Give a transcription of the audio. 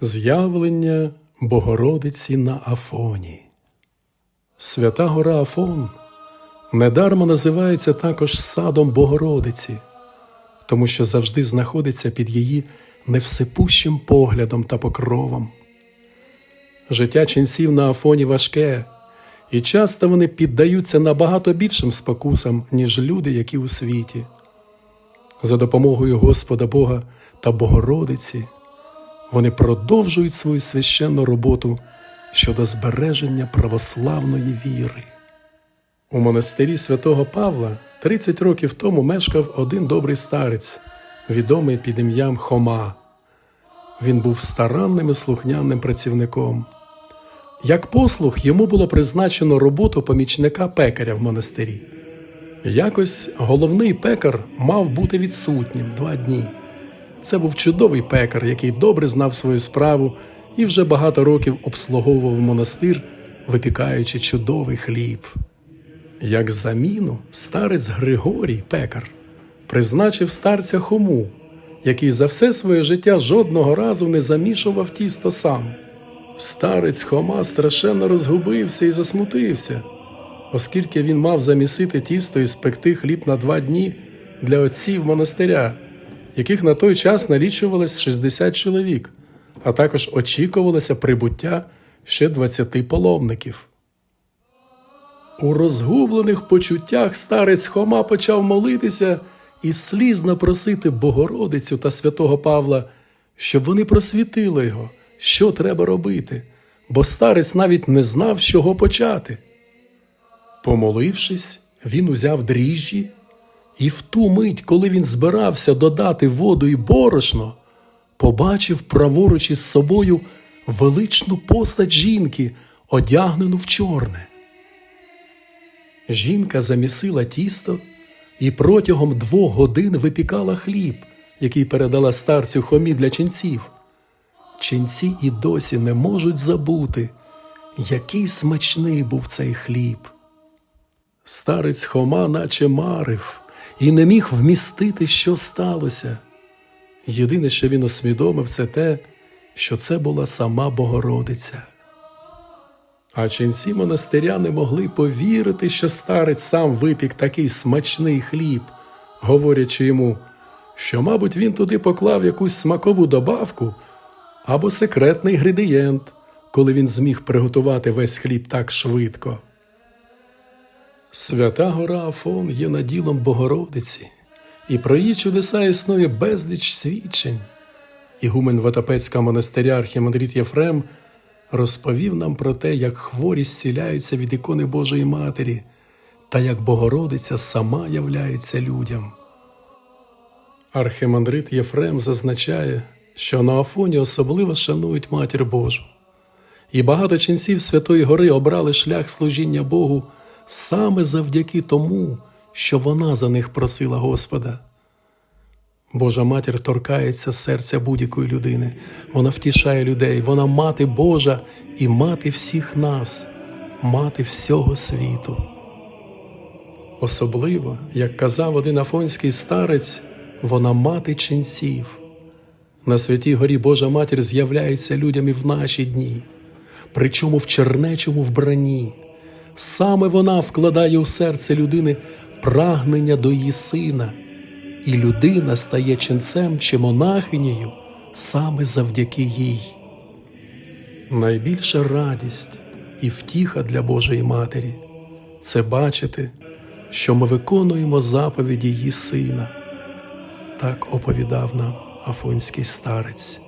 З'явлення Богородиці на Афоні. Свята гора Афон недармо називається також садом Богородиці, тому що завжди знаходиться під її невсипущим поглядом та покровом. Життя ченців на Афоні важке, і часто вони піддаються набагато більшим спокусам, ніж люди, які у світі. За допомогою Господа Бога та Богородиці вони продовжують свою священну роботу щодо збереження православної віри. У монастирі святого Павла 30 років тому мешкав один добрий старець, відомий під ім'ям Хома. Він був старанним і слухняним працівником. Як послуг йому було призначено роботу помічника пекаря в монастирі. Якось головний пекар мав бути відсутнім два дні. Це був чудовий пекар, який добре знав свою справу і вже багато років обслуговував монастир, випікаючи чудовий хліб. Як заміну, старець Григорій пекар призначив старця Хому, який за все своє життя жодного разу не замішував тісто сам. Старець Хома страшенно розгубився і засмутився, оскільки він мав замісити тісто і спекти хліб на два дні для отців монастиря, яких на той час налічувалось 60 чоловік, а також очікувалося прибуття ще 20 паломників. У розгублених почуттях старець Хома почав молитися і слізно просити Богородицю та святого Павла, щоб вони просвітили його, що треба робити, бо старець навіть не знав, з чого почати. Помолившись, він узяв дріжджі, і в ту мить, коли він збирався додати воду і борошно, побачив праворуч із собою величну постать жінки, одягнену в чорне. Жінка замісила тісто і протягом двох годин випікала хліб, який передала старцю хомі для ченців. Ченці і досі не можуть забути, який смачний був цей хліб. Старець Хома наче марив і не міг вмістити, що сталося. Єдине, що він усвідомив, це те, що це була сама Богородиця. А ченці монастиря не могли повірити, що старець сам випік такий смачний хліб, говорячи йому, що, мабуть, він туди поклав якусь смакову добавку або секретний інгредієнт, коли він зміг приготувати весь хліб так швидко. Свята гора Афон є наділом Богородиці, і про її чудеса існує безліч свідчень. Ігумен Ватапецького монастиря Архімандрит Єфрем розповів нам про те, як хворі зціляються від ікони Божої Матері та як Богородиця сама являється людям. Архимандрит Єфрем зазначає, що на Афоні особливо шанують Матір Божу, і багато ченців Святої Гори обрали шлях служіння Богу саме завдяки тому, що вона за них просила Господа. Божа матір торкається серця будь-якої людини, вона втішає людей, вона мати Божа і мати всіх нас, мати всього світу. Особливо, як казав один афонський старець, вона мати ченців. На святій горі Божа матір з'являється людям і в наші дні, причому в чернечому вбранні. Саме вона вкладає у серце людини прагнення до її сина, і людина стає ченцем чи монахинею саме завдяки їй. Найбільша радість і втіха для Божої Матері це бачити, що ми виконуємо заповіді її сина. Так оповідав нам афонський старець.